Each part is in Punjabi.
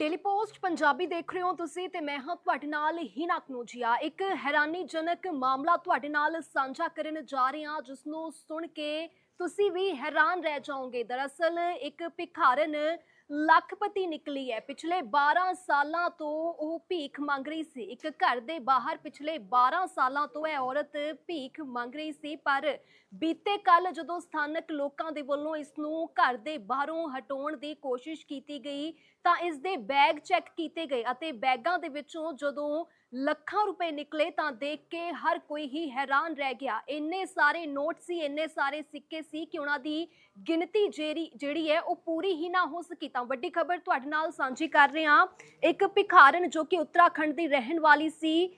ਡੇਲੀ ਪੋਸਟ ਪੰਜਾਬੀ ਦੇਖ ਰਹੇ ਹੋ ਤੁਸੀਂ ਤੇ ਮੈਂ ਹਾਂ ਤੁਹਾਡੇ ਨਾਲ ਹੀਨਾ ਕਨੋਜੀਆ। ਇੱਕ ਹੈਰਾਨੀਜਨਕ ਮਾਮਲਾ ਤੁਹਾਡੇ ਨਾਲ ਸਾਂਝਾ ਕਰਨ ਜਾ ਰਹੇ ਹਾਂ, ਜਿਸ ਨੂੰ ਸੁਣ ਕੇ ਤੁਸੀਂ ਵੀ ਹੈਰਾਨ ਰਹਿ ਜਾਓਗੇ। ਦਰਅਸਲ ਇੱਕ ਭਿਖਾਰਨ ਲੱਖਪਤੀ ਨਿਕਲੀ ਹੈ। ਪਿਛਲੇ 12 ਸਾਲਾਂ ਤੋਂ ਉਹ ਭੀਖ ਮੰਗ ਰਹੀ ਸੀ। ਇੱਕ ਘਰ ਦੇ ਬਾਹਰ ਪਿਛਲੇ 12 ਸਾਲਾਂ ਤੋਂ ਇਹ ਔਰਤ ਭੀਖ ਮੰਗ ਰਹੀ ਸੀ, ਪਰ ਬੀਤੇ ਕੱਲ ਜਦੋਂ ਸਥਾਨਕ ਲੋਕਾਂ ਦੇ ਵੱਲੋਂ ਇਸ ਨੂੰ ਘਰ ਦੇ ਬਾਹਰੋਂ ਹਟਾਉਣ ਦੀ ਕੋਸ਼ਿਸ਼ ਕੀਤੀ ਗਈ, ਤਾਂ ਇਸ ਦੇ ਬੈਗ ਚੈੱਕ ਕੀਤੇ ਗਏ ਅਤੇ ਬੈਗਾਂ ਦੇ ਵਿੱਚੋਂ ਜਦੋਂ ਲੱਖਾਂ ਰੁਪਏ ਨਿਕਲੇ, ਤਾਂ ਦੇਖ ਕੇ ਹਰ ਕੋਈ ਹੀ ਹੈਰਾਨ ਰਹਿ ਗਿਆ। ਇੰਨੇ ਸਾਰੇ ਨੋਟ ਸੀ, ਇੰਨੇ ਸਾਰੇ ਸਿੱਕੇ ਸੀ ਕਿ ਉਹਨਾਂ ਦੀ ਗਿਣਤੀ ਜਿਹੜੀ ਜਿਹੜੀ ਹੈ, ਉਹ ਪੂਰੀ ਹੀ ਨਾ ਹੋ ਸਕੀ। ਤਾਂ ਵੱਡੀ ਖਬਰ ਤੁਹਾਡੇ ਨਾਲ ਸਾਂਝੀ ਕਰ ਰਹੇ ਹਾਂ। ਇੱਕ ਭਿਖਾਰਨ ਜੋ ਕਿ ਉੱਤਰਾਖੰਡ ਦੀ ਰਹਿਣ ਵਾਲੀ ਸੀ,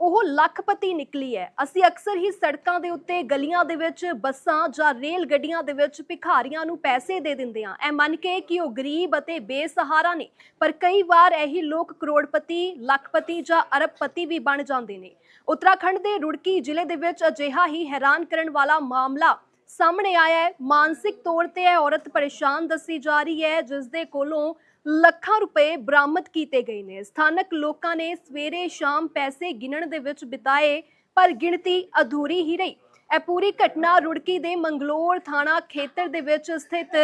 ਉਹ ਲੱਖਪਤੀ ਨਿਕਲੀ ਹੈ। ਅਸੀਂ ਅਕਸਰ ਹੀ ਸੜਕਾਂ ਦੇ ਉੱਤੇ, ਗਲੀਆਂ ਦੇ ਵਿੱਚ, ਬੱਸਾਂ ਜਾਂ ਰੇਲ ਗੱਡੀਆਂ ਦੇ ਵਿੱਚ ਭਿਖਾਰੀਆਂ ਨੂੰ ਪੈਸੇ ਦੇ ਦਿੰਦੇ ਹਾਂ। ਇਹ ਮੰਨ ਕੇ ਕਿ ਉਹ ਗਰੀਬ ਅਤੇ ਬੇਸਹਾਰਾ ਨੇ, ਪਰ ਕਈ ਵਾਰ ਇਹੀ ਲੋਕ ਕਰੋੜਪਤੀ, ਲੱਖਪਤੀ ਜਾਂ ਅਰਬਪਤੀ ਵੀ ਬਣ ਜਾਂਦੇ ਨੇ। ਉੱਤਰਾਖੰਡ ਦੇ ਰੁੜਕੀ ਜ਼ਿਲ੍ਹੇ ਦੇ ਵਿੱਚ ਅਜਿਹਾ ਹੀ ਹੈਰਾਨ ਕਰਨ ਵਾਲਾ ਮਾਮਲਾ ਸਾਹਮਣੇ ਆਇਆ ਹੈ। ਮਾਨਸਿਕ ਤੌਰ ਤੇ ਇਹ ਔਰਤ ਪਰੇਸ਼ਾਨ ਦੱਸੀ ਜਾ ਰਹੀ ਹੈ ਜਿਸ ਦੇ ਕੋਲੋਂ ਲੱਖਾਂ ਰੁਪਏ ਬਰਾਮਦ ਕੀਤੇ ਗਏ ਨੇ। ਸਥਾਨਕ ਲੋਕਾਂ ਨੇ ਸਵੇਰੇ ਸ਼ਾਮ ਪੈਸੇ ਗਿਣਨ ਦੇ ਵਿੱਚ ਬਿਤਾਏ, ਪਰ ਗਿਣਤੀ ਅਧੂਰੀ ਹੀ ਰਹੀ। ਇਹ ਪੂਰੀ ਘਟਨਾ ਰੁੜਕੀ ਦੇ ਮੰਗਲੋਰ ਥਾਣਾ ਖੇਤਰ ਦੇ ਵਿੱਚ ਸਥਿਤ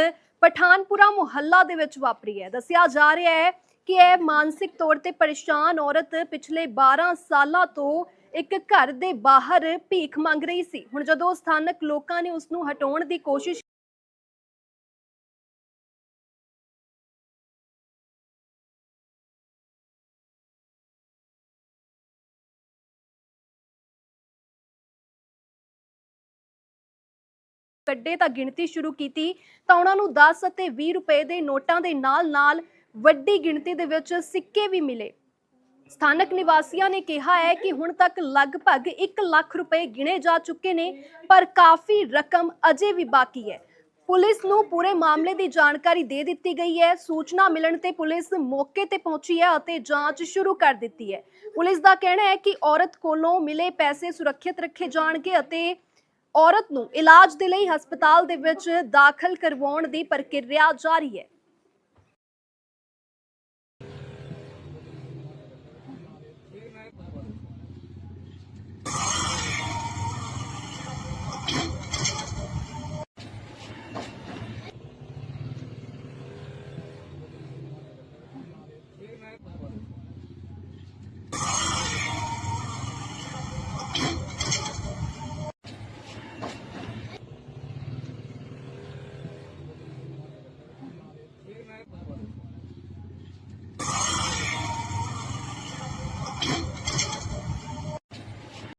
ਪਠਾਨਪੁਰਾ ਮੁਹੱਲਾ ਦੇ ਵਿੱਚ ਵਾਪਰੀ ਹੈ। ਦੱਸਿਆ ਜਾ ਰਿਹਾ ਹੈ ਕਿ ਇਹ ਮਾਨਸਿਕ ਤੌਰ ਤੇ ਪਰੇਸ਼ਾਨ ਔਰਤ ਪਿਛਲੇ 12 ਸਾਲਾਂ ਤੋਂ ਇੱਕ ਘਰ ਦੇ ਬਾਹਰ ਭੀਖ ਮੰਗ ਰਹੀ ਸੀ। ਹੁਣ ਜਦੋਂ ਸਥਾਨਕ ਲੋਕਾਂ ਨੇ ਉਸ ਨੂੰ ਹਟਾਉਣ ਦੀ ਕੋਸ਼ਿਸ਼ ਕੱਢੇ ਤਾਂ ਗਿਣਤੀ ਸ਼ੁਰੂ ਕੀਤੀ, ਤਾਂ ਉਹਨਾਂ ਨੂੰ 10 ਅਤੇ 20 ਰੁਪਏ ਦੇ ਨੋਟਾਂ ਦੇ ਨਾਲ-ਨਾਲ ਵੱਡੀ ਗਿਣਤੀ ਦੇ ਵਿੱਚ ਸਿੱਕੇ ਵੀ ਮਿਲੇ। ਸਥਾਨਕ ਨਿਵਾਸੀਆਂ ਨੇ ਕਿਹਾ ਹੈ ਕਿ ਹੁਣ ਤੱਕ ਲਗਭਗ 1 ਲੱਖ ਰੁਪਏ ਗਿਣੇ ਜਾ ਚੁੱਕੇ ਨੇ, ਪਰ ਕਾਫੀ ਰਕਮ ਅਜੇ ਵੀ ਬਾਕੀ ਹੈ। ਪੁਲਿਸ ਨੂੰ ਪੂਰੇ ਮਾਮਲੇ ਦੀ ਜਾਣਕਾਰੀ ਦੇ ਦਿੱਤੀ ਗਈ ਹੈ। ਸੂਚਨਾ ਮਿਲਣ ਤੇ ਪੁਲਿਸ ਮੌਕੇ ਤੇ ਪਹੁੰਚੀ ਹੈ ਅਤੇ ਜਾਂਚ ਸ਼ੁਰੂ ਕਰ ਦਿੱਤੀ ਹੈ। ਪੁਲਿਸ ਦਾ ਕਹਿਣਾ ਹੈ ਕਿ ਔਰਤ ਕੋਲੋਂ ਮਿਲੇ ਪੈਸੇ ਸੁਰੱਖਿਅਤ ਰੱਖੇ ਜਾਣਗੇ ਅਤੇ ਔਰਤ ਨੂੰ ਇਲਾਜ ਦੇ ਲਈ ਹਸਪਤਾਲ ਦੇ ਵਿੱਚ ਦਾਖਲ ਕਰਵਾਉਣ ਦੀ ਪ੍ਰਕਿਰਿਆ ਜਾਰੀ ਹੈ।